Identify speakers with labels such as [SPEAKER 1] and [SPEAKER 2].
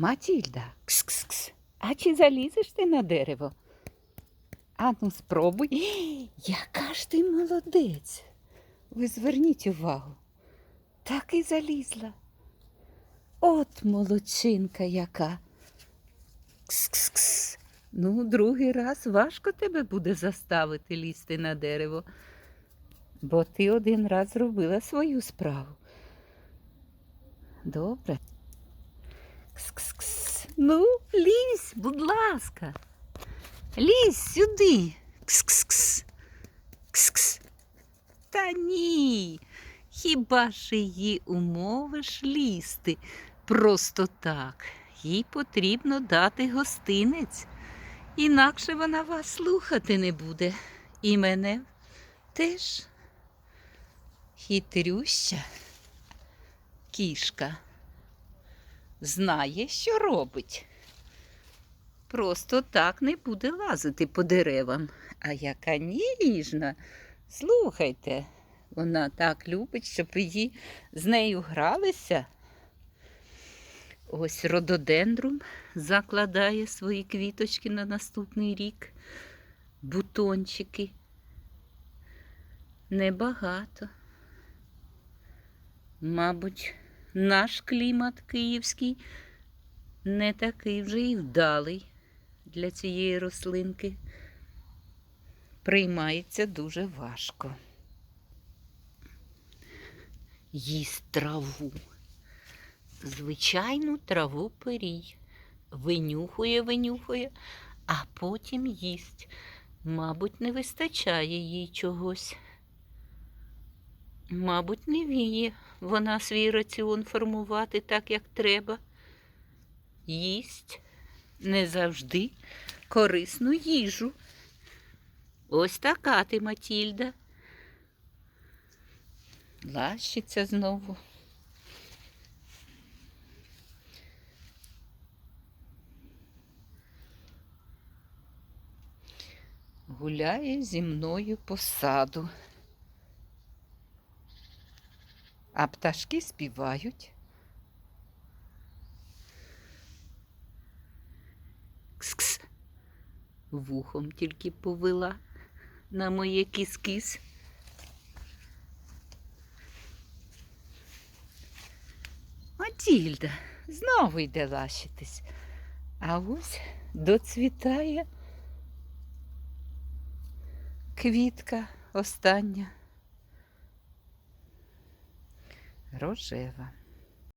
[SPEAKER 1] Матільда, кс-кс-кс, а чи залізеш ти на дерево? Ану, спробуй. Яка ж ти молодець. Ви зверніть увагу. Так і залізла. От молодчинка яка. Кс-кс-кс. Ну, другий раз важко тебе буде заставити лізти на дерево, бо ти один раз зробила свою справу. Добре. Ну, лізь, будь ласка. Лізь сюди. Кс-кс-кс. Кс-кс. Та ні. Хіба ж її умовиш лізти просто так? Їй потрібно дати гостинець, інакше вона вас слухати не буде. І мене теж хитрюща кішка знає, що робить. Просто так не буде лазити по деревам. А яка ніжна. Слухайте, вона так любить, щоб її з нею гралися. Ось рододендрум закладає свої квіточки на наступний рік, бутончики. Небагато. Мабуть, наш клімат київський не такий вже і вдалий для цієї рослинки. Приймається дуже важко. Їсть траву. Звичайну траву пирій. Винюхує, винюхує, а потім їсть. Мабуть, не вистачає їй чогось. Мабуть, не вміє вона свій раціон формувати так, як треба. Їсть не завжди корисну їжу. Ось така ти, Матільда. Лащиться знову. Гуляє зі мною по саду. А пташки співають. Кс-кс. Вухом тільки повела на моє кіс-кіс. Матільда знову йде лащитись. А ось доцвітає квітка остання. Рожева.